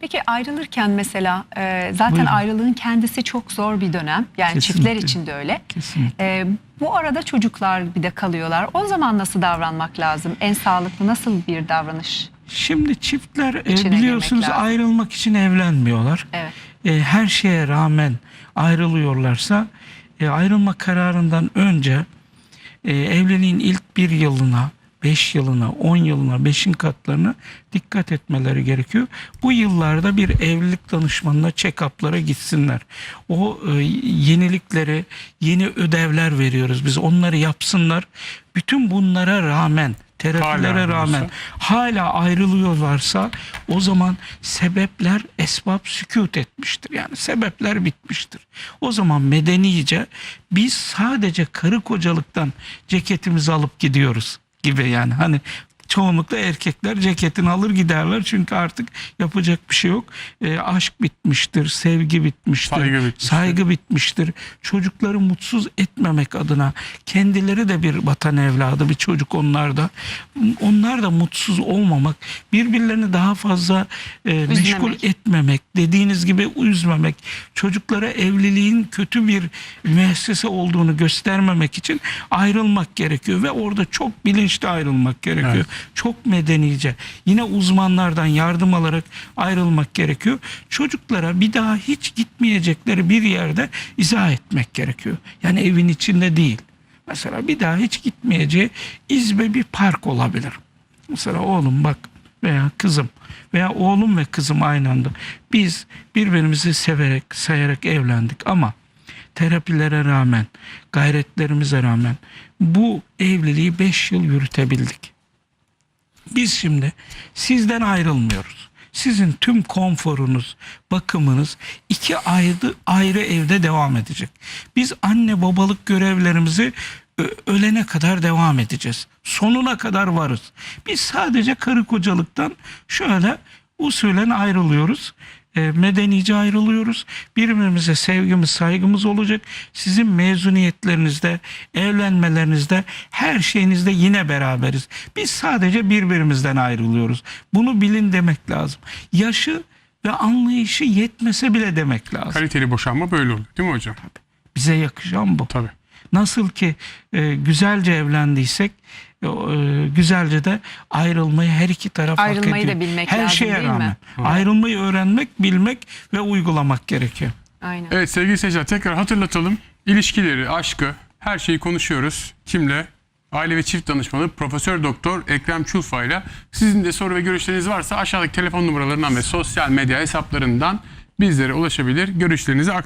Peki ayrılırken mesela e, zaten Buyurun. ayrılığın kendisi çok zor bir dönem. Yani Kesinlikle. çiftler için de öyle. Kesinlikle. E, bu arada çocuklar bir de kalıyorlar. O zaman nasıl davranmak lazım? En sağlıklı nasıl bir davranış? Şimdi çiftler e, biliyorsunuz ayrılmak için evlenmiyorlar. Evet. E, her şeye rağmen ayrılıyorlarsa e, ayrılma kararından önce e, evliliğin ilk bir yılına, beş yılına, on yılına, beşin katlarına dikkat etmeleri gerekiyor. Bu yıllarda bir evlilik danışmanına check-up'lara gitsinler. O e, yenilikleri, yeni ödevler veriyoruz biz. Onları yapsınlar. Bütün bunlara rağmen terapilere Hala rağmen olursa? hala ayrılıyorlarsa o zaman sebepler esbab sükut etmiştir. Yani sebepler bitmiştir. O zaman medenice biz sadece karı kocalıktan ceketimizi alıp gidiyoruz gibi yani hani çoğunlukla erkekler ceketini alır giderler çünkü artık yapacak bir şey yok. E, aşk bitmiştir, sevgi bitmiştir, Saygı bitmiştir. saygı bitmiştir. Çocukları mutsuz etmemek adına kendileri de bir vatan evladı, bir çocuk onlar da. Onlar da mutsuz olmamak, birbirlerini daha fazla e, meşgul etmemek, dediğiniz gibi üzmemek, çocuklara evliliğin kötü bir müessese olduğunu göstermemek için ayrılmak gerekiyor ve orada çok bilinçli ayrılmak gerekiyor. Evet. Çok medenice. Yine uzmanlardan yardım alarak ayrılmak gerekiyor. Çocuklara bir daha hiç gitmeyecekleri bir yerde izah etmek gerekiyor. Yani evin içinde değil. Mesela bir daha hiç gitmeyeceği izbe bir park olabilir. Mesela oğlum bak veya kızım veya oğlum ve kızım aynı anda biz birbirimizi severek sayarak evlendik ama terapilere rağmen gayretlerimize rağmen bu evliliği 5 yıl yürütebildik. Biz şimdi sizden ayrılmıyoruz. Sizin tüm konforunuz, bakımınız iki ayrı ayrı evde devam edecek. Biz anne babalık görevlerimizi ölene kadar devam edeceğiz. Sonuna kadar varız. Biz sadece karı kocalıktan şöyle usulen ayrılıyoruz. E, medenice ayrılıyoruz. Birbirimize sevgimiz, saygımız olacak. Sizin mezuniyetlerinizde, evlenmelerinizde, her şeyinizde yine beraberiz. Biz sadece birbirimizden ayrılıyoruz. Bunu bilin demek lazım. Yaşı ve anlayışı yetmese bile demek lazım. Kaliteli boşanma böyle oluyor değil mi hocam? Bize yakışan bu. Tabii. Nasıl ki e, güzelce evlendiysek e, e, güzelce de ayrılmayı her iki taraf hak Ayrılmayı ediyor. da bilmek her lazım, şeye değil mi? rağmen. Ayrılmayı öğrenmek, bilmek ve uygulamak gerekiyor. Aynen. Evet sevgili seyirciler tekrar hatırlatalım. İlişkileri, aşkı, her şeyi konuşuyoruz. Kimle? Aile ve çift danışmanı Profesör Doktor Ekrem Çulfa ile sizin de soru ve görüşleriniz varsa aşağıdaki telefon numaralarından ve sosyal medya hesaplarından bizlere ulaşabilir, görüşlerinizi aktarabilirsiniz.